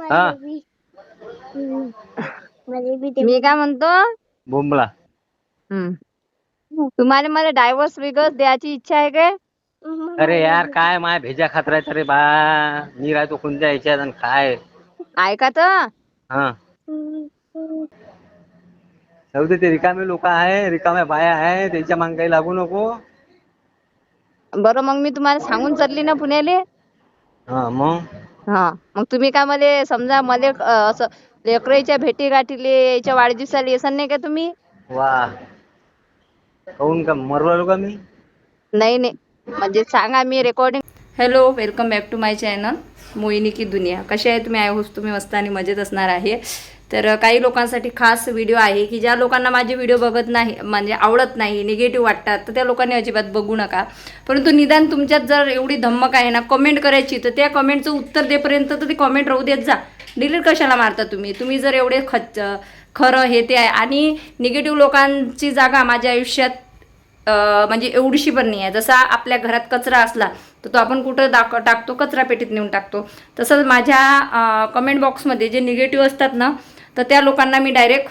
हा. मी काय म्हणतो? बोंबला. हम्म. तुम्हाला मला डायव्हर्स विगस द्यायची इच्छा आहे काय? अरे यार काय माय भेजा खात राहत रे बा? मी राहतो कोणत्या याच्यात आणि काय? ऐका तर. हा. जाऊ दे ते रिकामे लोक आहे रिकाम्या बाया आहे त्याच्यामागे काही लागू नको. बरं मग मी तुम्हाला सांगून चालली ना पुण्याले? हा मग? हा. मग तुम्ही काय मला समजा मला अं, असं लेकराच्या भेटी गाठीले याच्या वाढदिवसाला येसान नाही का तुम्ही? वा. काहून का? मरलो का मी? नाही नाही. म्हणजे सांगा मी recording hello welcome back to my channel Mohini की दुनिया. कसे आहे तुम्ही? आय होप तुम्ही मस्त आणि मजेत असणार आहे. तर काही लोकांसाठी खास व्हिडिओ आहे की ज्या लोकांना माझे व्हिडिओ बघत नाही म्हणजे आवडत नाही निगेटिव्ह वाटतात तर त्या लोकांनी अजिबात बघू नका. परंतु निदान तुमच्यात जर एवढी धम्मक आहे ना कमेंट करायची तर त्या कमेंटचं उत्तर देपर्यंत तर ते कमेंट राहू देत जा. डिलीट कशाला मारता तुम्ही? तुम्ही जर एवढे खच खरं हे ते आहे. आणि निगेटिव्ह लोकांची जागा माझ्या आयुष्यात म्हणजे एवढीशी पण नाही आहे. जसा आपल्या घरात कचरा असला तर तो आपण कुठं दाक टाकतो? कचरा पेटीत नेऊन टाकतो. तसंच माझ्या कमेंट बॉक्समध्ये जे निगेटिव्ह असतात ना तर त्या लोकांना मी डायरेक्ट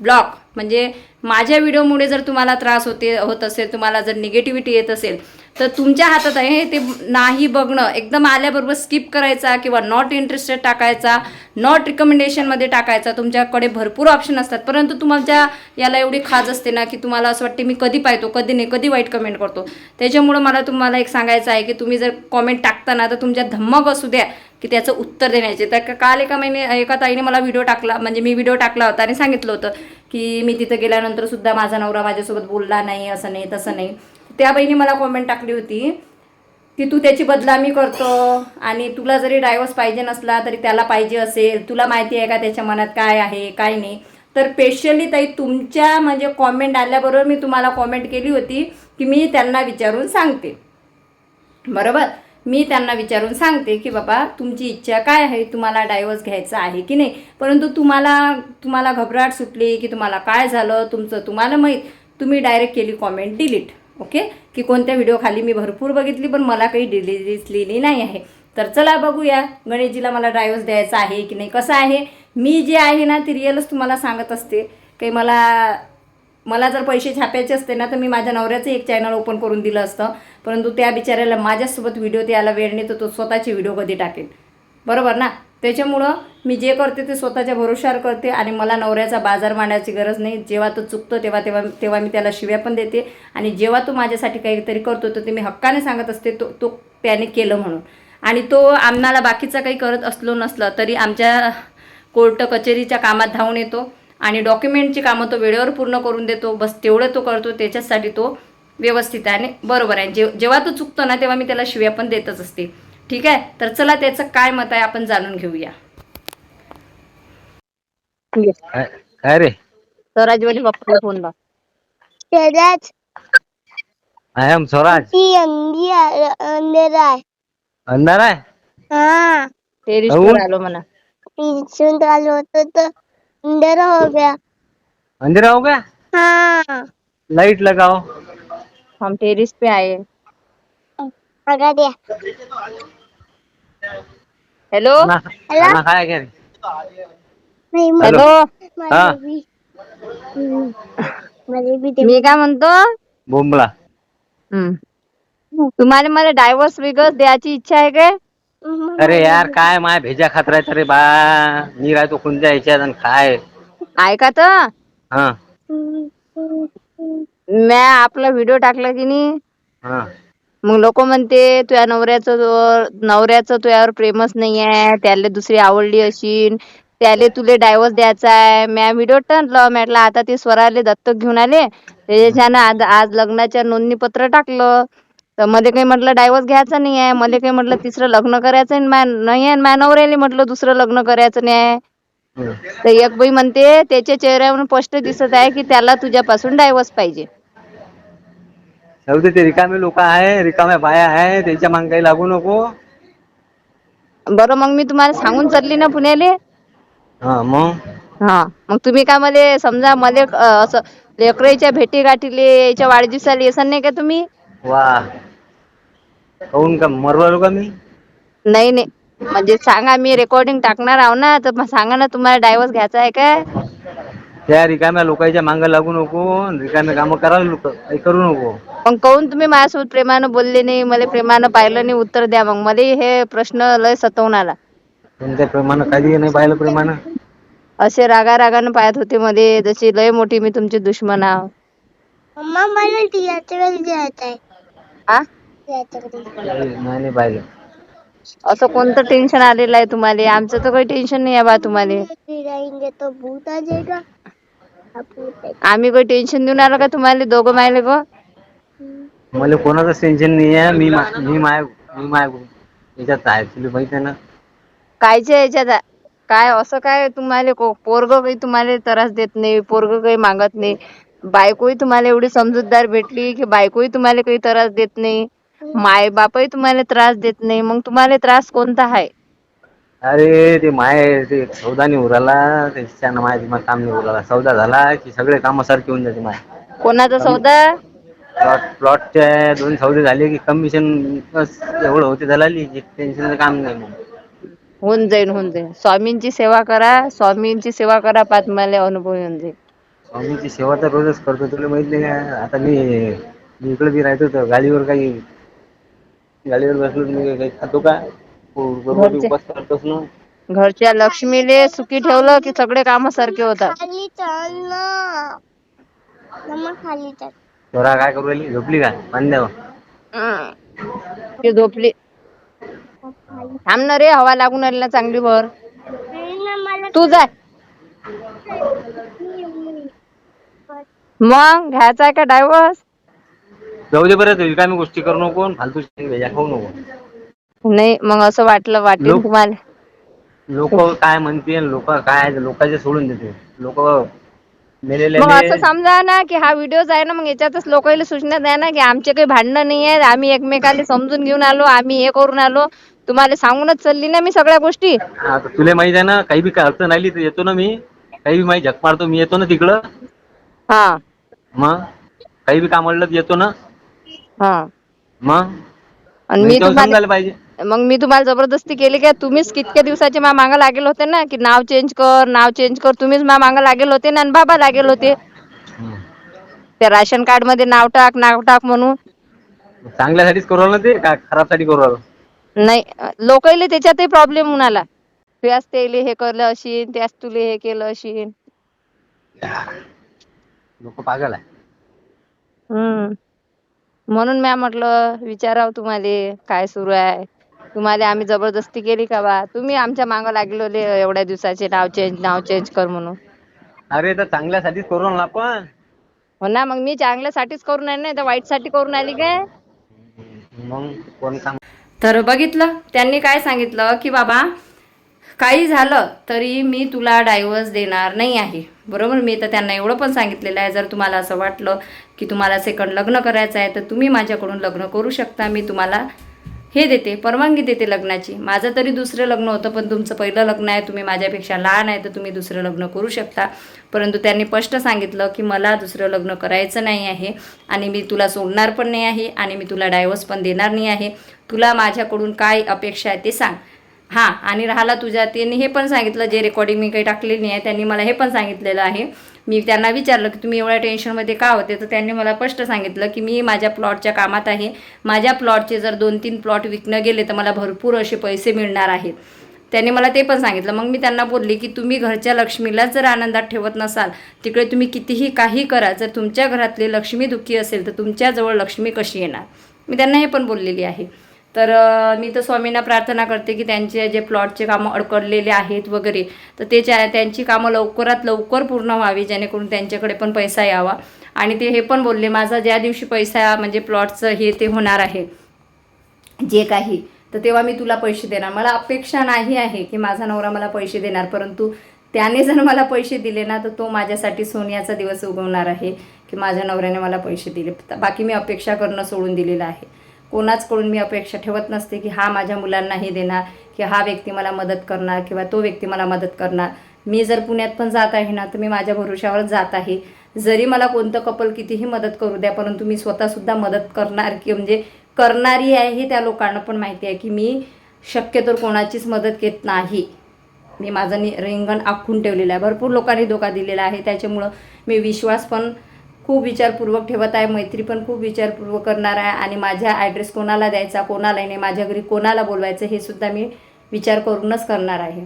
ब्लॉक म्हणजे माझ्या व्हिडिओमुळे जर तुम्हाला त्रास होते होत असेल तुम्हाला जर निगेटिव्हिटी येत असेल तर तुमच्या हातात आहे ते नाही बघणं. एकदम आल्याबरोबर स्किप करायचा किंवा नॉट इंटरेस्टेड टाकायचा नॉट रिकमेंडेशनमध्ये टाकायचा. तुमच्याकडे भरपूर ऑप्शन असतात. परंतु तुमच्या याला एवढी खाज असते ना की तुम्हाला असं वाटते मी कधी पाहतो कधी नाही कधी वाईट कमेंट करतो. त्याच्यामुळं मला तुम्हाला एक सांगायचं आहे की तुम्ही जर कॉमेंट टाकताना तर तुमच्या धम्मक असू द्या की त्याचं उत्तर देण्याचे. तर का- काल एका महिने एका ताईने मला व्हिडिओ टाकला म्हणजे मी व्हिडिओ टाकला होता आणि सांगितलं होतं की मी तिथं गेल्यानंतर सुद्धा माझा नवरा माझ्यासोबत बोलला नाही असं नाही तसं नाही. त्या बहिणी मला कॉमेंट टाकली होती की तू त्याची बदलामी करतो आणि तुला जरी डायव्हर्स पाहिजे नसला तरी त्याला पाहिजे असेल तुला माहिती आहे का त्याच्या मनात काय आहे काय नाही. तर स्पेशली ताई तुमच्या म्हणजे कॉमेंट आल्याबरोबर मी तुम्हाला कॉमेंट केली होती की मी त्यांना विचारून सांगते. बरोबर? मी त्यांना विचारून सांगते की बाबा तुमची इच्छा काय आहे तुम्हाला डायव्हर्स घ्यायचा आहे की नाही? परंतु तुम्हाला तुम्हाला घबराट सुटली की तुम्हाला काय झालं तुमचं तुम्हाला माहीत तुम्ही डायरेक्ट केली कॉमेंट डिलीट ओके? की कोणत्या व्हिडिओ खाली मी भरपूर बघितली पण मला काही डिली दिसलेली नाही आहे. तर चला बघूया गणेशजीला मला ड्रायव्हर्स द्यायचा आहे की नाही कसं आहे? मी जे आहे ना ती रिअलच तुम्हाला सांगत असते. काही मला मला जर पैसे छापायचे असते ना तर मी माझ्या नवऱ्याचं एक चॅनल ओपन करून दिलं असतं. परंतु त्या बिचाऱ्याला माझ्यासोबत व्हिडिओ द्यायला वेळ नाही तर तो स्वतःचे व्हिडिओ कधी टाकेल? बरोबर ना? त्याच्यामुळं मी जे करते ते स्वतःच्या भरोशावर करते आणि मला नवऱ्याचा बाजार मांडायची गरज नाही. जेव्हा तो चुकतो तेव्हा तेव्हा तेव्हा मी त्याला शिव्या पण देते आणि जेव्हा तो माझ्यासाठी काहीतरी करतो तर ते मी हक्काने सांगत असते तो तो त्याने केलं म्हणून. आणि तो आम्हाला बाकीचा काही करत असलो नसलं तरी आमच्या कोर्ट कचेरीच्या कामात धावून येतो आणि डॉक्युमेंटची कामं तो वेळेवर पूर्ण करून देतो. बस तेवढं तो करतो त्याच्यासाठी तो व्यवस्थित आहे आणि बरोबर आहे. जे जेव्हा तो चुकतो ना तेव्हा मी त्याला शिव्या पण देतच असते. ठीक आहे? तर चला त्याचं काय मत आहे आपण जाणून घेऊया. काय काय रे? स्वराजवाली बाप्पाला फोन लाव. स्वराज. आय एम स्वराज ती अंगी आ- अंधेरा आहे. अंधार आहे? हाँ. टेरिसवर काहून? आलो म्हणा टेंशन चालू होतं तर अंधेरा हो गया. अंधेरा हो गया? हाँ. लाइट लगाओ. हम टेरिस पे आए लगा दिया. हॅलो? खाना खाना खाया क्या रे नहीं हेलो. हाँ. हम्म, मी काय म्हणतो? बोंबला. हम्म. तुम्हाला मला डायव्हर्स विगस द्यायची इच्छा आहे काय? अरे यार काय माय भेजा खात राहत रे बा मी राहतो कोणत्या याच्यात आणि काय? ऐका तर. हा. म्या आपला व्हिडिओ टाकला की नाही? हा. मग लोक म्हणते तुझ्या नवऱ्याचं नवऱ्याचं तुझ्यावर प्रेमच नाही आहे त्याला दुसरी आवडली अशीन त्याले तुले डायव्हर्स द्यायचा आहे म्या व्हिडिओ टाकलं म्हटलं आता ते स्वराले दत्तक घेऊन आले. त्याच्यानं आज आज लग्नाच्या नोंदणी पत्र टाकलं. तर मध्ये काही म्हटलं डायव्हर्स घ्यायचा नाही आहे मध्ये काही म्हटलं तिसरं लग्न करायचं आहे, मा- नाही आहे माझ्या नवऱ्याला म्हटलं दुसरं लग्न करायचं नाही आहे. तर एक बाई म्हणते त्याच्या चेहऱ्यावरून स्पष्ट दिसत आहे की त्याला तुझ्यापासून डायव्हर्स पाहिजे. जाऊ दे ते रिकामे लोक आहे रिकाम्या बाया आहे त्याच्यामागे काही लागू नको. बरं मग मी तुम्हाला सांगून चालली ना पुण्याले? हा मग? हा मग तुम्ही काय मला समजा मला अं, असं लेकराच्या भेटी गाठीले याच्या वाढदिवसाला येसान नाही का तुम्ही? वा. काहून का मरलो का मी? नाही नाही. म्हणजे सांगा मी रेकॉर्डिंग टाकणार आहो ना तर मग सांगा ना तुम्हाला डायव्हर्स घ्यायचा आहे काय? त्या रिकाम्या लोकांच्या मागं लागू नको रिकामे कामं करायला काही करू नको. मग काहून तुम्ही माझ्यासोबत प्रेमानं बोलले नाही? मला प्रेमानं पाहिलं नाही उत्तर द्या मग. मला हे प्रश्न लय सतवून आला कोणत्या प्रेमानं कधी नाही पाहिलं प्रेमानं? असे रागा रागानं पाहत होते मध्ये जशी लय मोठी मी तुमची दुश्मन आहो. मम्मा मला टियाच्या घरी जायचं आहे. हा टियाच्या घरी नाही नाही पाहिलं. असं कोणतं टेन्शन आलेलं आहे तुम्हाला? आमचं तर काही टेन्शन नाही आहे बा तुम्हाला. फिरायंगे तो भूत आ जाएगा भूत आहे. आम्ही काही टेन्शन देऊन आलो का तुम्हाला दोघं मायले गो मला कोणाचंच टेन्शन नाही आहे मी मा- मी माय मी माय याच्यात आहे तुला माहीत आहे ना? कायच्या याच्यात? काय असं काय तुम्हाला को- पोरगं काही तुम्हाला त्रास देत नाही पोरगं काही मागत नाही. बायकोही तुम्हाला एवढी समजूतदार भेटली की बायकोही तुम्हाला काही त्रास देत नाही. माय बापही तुम्हाला त्रास देत नाही. मग तुम्हाला त्रास कोणता आहे? अरे ते माय ते सौदा नाही उराला त्याच्यानं माय दिमाग काम नाही उराला सौदा झाला की सगळे कामं सारखे होऊन जाते माय. कोणाचा सौदा? प्लॉट प्लॉटच्या दोन सौदे झाले की कमिशन बस एवढं होते झाला टेन्शन काम नाही मग होऊन जाईल होऊन जाईल स्वामींची सेवा करा स्वामींची सेवा करा पाच तुम्हाला अनुभव येऊन जाईल. स्वामीची सेवा तर रोजच करतो तुला माहीत नाही का? आता मी मी इकडे बी राहतो तर गाडीवर काही गाडीवर बसलो तर मी काही खातो का? हो, बरोबर घरचे. उपास करतोस ना. घरच्या लक्ष्मीले सुखी ठेवलं की सगळे काम सारखे होतात. खाली चल ना. मम्मा खाली चल. चोरा काय करू राहिली? झोपली का? ती झोपली. थांब ना रे हवा लागून आली ना चांगली भर. नाही ना मला तू जाय. मग घ्यायचा आहे का डायव्हर्स जाऊ दे बरं तुझी काय मी गोष्टी करू नको आणि फालतू भेजा खाऊ नको. नाही मग असं वाटलं वाटेल तुम्हाला. लोक काय म्हणतील लोक काय लोकांचे सोडून देते लोक मग असं समजा ना की हा व्हिडिओ आहे ना मग याच्यातच लोकांना सूचना द्या ना की आमचे काही भांडणं नाही आहेत. आम्ही एकमेकाला समजून घेऊन आलो आम्ही हे करून आलो. तुम्हाला सांगूनच चालली ना मी सगळ्या गोष्टी. आता तुला माहीत आहे ना काही बी काय अडचण आली तर येतो ना मी. काही बी माहिती झक मारतो मी येतो ना तिकडं. हा. मग काही बी काम तर येतो ना. हा. मग आणि मी मी तेव्हा तुम्हाला समजायला पाहिजे. मग मी तुम्हाला जबरदस्ती केली का तुम्हीच कितक्या दिवसाचे मा मागं लागेल होते ना? की नाव चेंज कर नाव चेंज कर तुम्हीच मा मागं लागेल होते ना? आणि बाबा लागेल होते. त्या राशन कार्डमध्ये नाव टाक नाव टाक म्हणून. चांगल्यासाठीच करू राहिलो ना ते का खराबसाठी करू राहिलो? नाही लोकांना त्याच्यातही प्रॉब्लेम होऊन आला त्यास तेले हे करलं अशीन त्यास तुले हे केलं अशीन. लोक पागल आहे. हम्म. म्हणून म्या म्हटलं विचारावं तुम्हाला काय सुरू आहे? तुम्हाला आम्ही जबरदस्ती केली का बा? तुम्ही आमच्या मागं लागलेले एवढ्या दिवसाचे नाव चेंज नाव चेंज कर म्हणून. अरे तर चांगल्यासाठीच करू ना आपण. हो ना मग मी चांगल्यासाठीच करून आली नाही तर वाईटसाठी करून आली काय? मग कोण काम तर बघितलं त्यांनी काय सांगितलं की बाबा काही झालं तरी मी तुला डायव्हर्स देणार नाही आहे. बरोबर? मी तर त्यांना एवढं पण सांगितलेलं आहे जर तुम्हाला असं वाटलं की तुम्हाला सेकंड लग्न करायचं आहे तर तुम्ही माझ्याकडून लग्न करू शकता मी तुम्हाला हे देते परवानगी देते लग्नाची. माझं तरी दुसरं लग्न होतं पण तुमचं पहिलं लग्न आहे तुम्ही माझ्यापेक्षा लहान आहे तर तुम्ही दुसरं लग्न करू शकता. परंतु त्यांनी स्पष्ट सांगितलं की मला दुसरं लग्न करायचं नाही आहे आणि मी तुला सोडणार पण नाही आहे आणि मी तुला डायव्हर्स पण देणार नाही आहे. तुला माझ्याकडून काय अपेक्षा आहे ते सांग. हां आणि राहिला तुझ्या त्यांनी हे पण सांगितलं जे रेकॉर्डिंग मी काही टाकलेली नाही आहे त्यांनी मला हे पण सांगितलेलं आहे. मी त्यांना विचारलं की तुम्ही एवढ्या टेन्शनमध्ये का होते? तर त्यांनी मला स्पष्ट सांगितलं की मी माझ्या प्लॉटच्या कामात आहे. माझ्या प्लॉटचे जर दोन तीन प्लॉट विकणं गेले तर मला भरपूर असे पैसे मिळणार आहेत. त्यांनी मला ते पण सांगितलं. मग मी त्यांना बोलली की तुम्ही घरच्या लक्ष्मीला जर आनंदात ठेवत नसाल तिकडे तुम्ही कितीही काही करा जर तुमच्या घरातली लक्ष्मी दुःखी असेल तर तुमच्याजवळ लक्ष्मी कशी येणार? मी त्यांना हे पण बोललेली आहे. तर मी तर स्वामींना प्रार्थना करते की त्यांचे जे प्लॉटचे कामं अडकडलेले आहेत वगैरे तर ते त्यांची कामं लवकरात लवकर पूर्ण व्हावी जेणेकरून त्यांच्याकडे पण पैसा यावा. आणि ते हे पण बोलले माझा ज्या दिवशी पैसा म्हणजे प्लॉटचं हे ते होणार आहे जे काही तर तेव्हा मी तुला पैसे देणार. मला अपेक्षा नाही आहे की माझा नवरा मला पैसे देणार परंतु त्याने जर मला पैसे दिले ना तर तो माझ्यासाठी सोन्याचा दिवस उगवणार आहे की माझ्या नवऱ्याने मला पैसे दिले. बाकी मी अपेक्षा करणं सोडून दिलेलं आहे. कोणाचकडून मी अपेक्षा ठेवत नसते की हा माझ्या मुलांनाही देणार की हा व्यक्ती मला मदत करणार किंवा तो व्यक्ती मला मदत करणार. मी जर पुण्यात पण जात आहे ना तर मी माझ्या भरोशावरच जात आहे. जरी मला कोणतं कपल कितीही मदत करू द्या परंतु मी स्वतःसुद्धा मदत करणार की म्हणजे करणारी आहे हे त्या लोकांना पण माहिती आहे की मी शक्यतो कोणाचीच मदत घेत नाही. मी माझं नि रिंगण आखून ठेवलेलं आहे. भरपूर लोकांनी धोका दिलेला आहे. त्याच्यामुळं मी विश्वास पण खूप विचारपूर्वक ठेवत आहे मैत्री पण खूप विचारपूर्वक करणार आहे आणि माझा ॲड्रेस कोणाला द्यायचा कोणाला नाही माझ्या घरी कोणाला बोलवायचं हे सुद्धा मी विचार करूनच करणार आहे.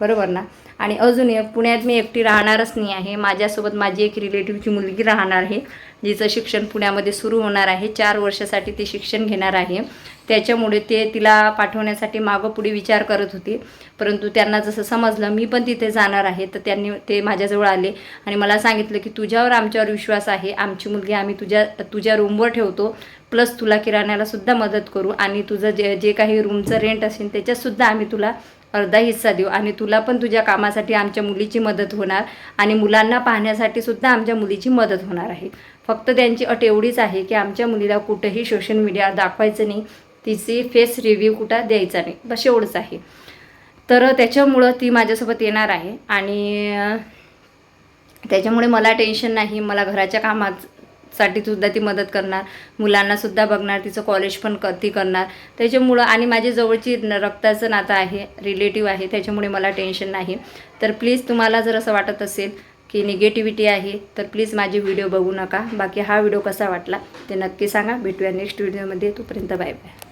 बरोबर ना? आणि अजून एक पुण्यात मी एकटी राहणारच नाही आहे. माझ्यासोबत माझी एक रिलेटिव्हची मुलगी राहणार आहे. जिचं शिक्षण पुण्यामध्ये सुरू होणार आहे चार वर्षासाठी ते शिक्षण घेणार आहे. त्याच्यामुळे ते तिला पाठवण्यासाठी मागं पुढे विचार करत होते. परंतु त्यांना जसं समजलं मी पण तिथे जाणार आहे. तर त्यांनी ते माझ्याजवळ आले आणि मला सांगितलं की तुझ्यावर आमच्यावर विश्वास आहे. आमची मुलगी आम्ही तुझ्या तुझ्या रूमवर ठेवतो. प्लस तुला किराण्यालासुद्धा मदत करू आणि तुझं जे जे काही रूमचं रेंट असेल त्याच्यातसुद्धा आम्ही तुला अर्धा हिस्सा देऊ आणि तुला पण तुझ्या कामासाठी आमच्या मुलीची मदत होणार आणि मुलांना पाहण्यासाठी सुद्धा आमच्या मुलीची मदत होणार आहे. फक्त त्यांची अट एवढीच आहे की आमच्या मुलीला कुठंही सोशल मीडिया दाखवायचं नाही. तिची फेस रिव्ह्यू कुठं द्यायचा नाही. बस एवढंच आहे. तर त्याच्यामुळं ती माझ्यासोबत येणार आहे. आणि त्याच्यामुळे मला टेन्शन नाही. मला घराच्या कामात साठी सुद्धा ती मदत करणार. मुलांनासुद्धा बघणार. तिचं कॉलेज पण क ती करणार. त्याच्यामुळं आणि माझी जवळची रक्ताचं नातं आहे. रिलेटिव्ह आहे. त्याच्यामुळे मला टेन्शन नाही. तर प्लीज तुम्हाला जर असं वाटत असेल की निगेटिव्हिटी आहे तर प्लीज माझे व्हिडिओ बघू नका. बाकी हा व्हिडिओ कसा वाटला ते नक्की सांगा. भेटूया नेक्स्ट व्हिडिओमध्ये तोपर्यंत बाय बाय